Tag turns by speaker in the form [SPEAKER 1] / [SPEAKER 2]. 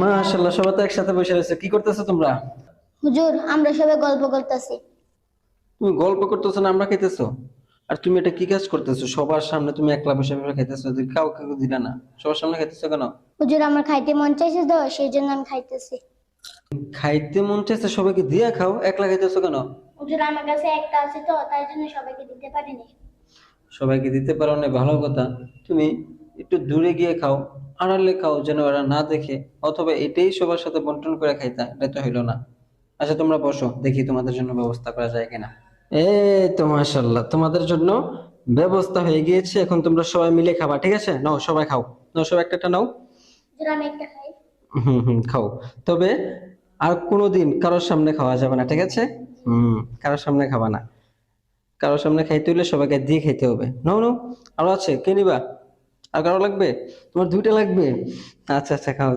[SPEAKER 1] মাশাল্লাহ সবাই তো একসাথে বসে রয়েছে। কি করতেছো তোমরা?
[SPEAKER 2] হুজুর আমরা সবাই গল্প করতেছি।
[SPEAKER 1] তুমি গল্প করতেছো না আমরা খাইতেছো? আর তুমি এটা কি কাজ করতেছো? সবার সামনে তুমি একলা বসে বসে খাইতেছো দিলা না। সবার সামনে খাইতেছো কেন?
[SPEAKER 2] হুজুর আমার খাইতে মন চাইছে তো সেই জন্য আমি খাইতেছি।
[SPEAKER 1] খাইতে মন চাইছে সবাইকে দিয়া খাও একলা খাইতেছো কেন?
[SPEAKER 2] হুজুর আমার কাছে একটা আছে তো তাই জন্য সবাইকে দিতে পারিনি।
[SPEAKER 1] সবাইকে দিতে পারো না ভালো কথা। তুমি একটু দূরে গিয়ে খাও। আড়ালে খাও যেন ওরা না দেখে অথবা এটাই সবার সাথে বন্টন করে খাইতা এটা তো হইল না। আচ্ছা তোমরা বসো দেখি তোমাদের জন্য ব্যবস্থা করা যায় কিনা। এই তো মাশাল্লাহ তোমাদের জন্য ব্যবস্থা হয়ে গিয়েছে এখন তোমরা সবাই মিলে খাবা ঠিক আছে? নাও সবাই খাও। নাও সবাই একটা একটা নাও হুম হুম খাও। তবে আর কোনোদিন কারোর সামনে খাওয়া যাবে না ঠিক আছে? হুম কারোর সামনে খাবা না। কারোর সামনে খাইতে হলে সবাইকে দিয়ে খাইতে হবে। নাও নাও আরও আছে কে নিবা? আর কারও লাগবে? তোমার দুইটা লাগবে? আচ্ছা আচ্ছা খাও।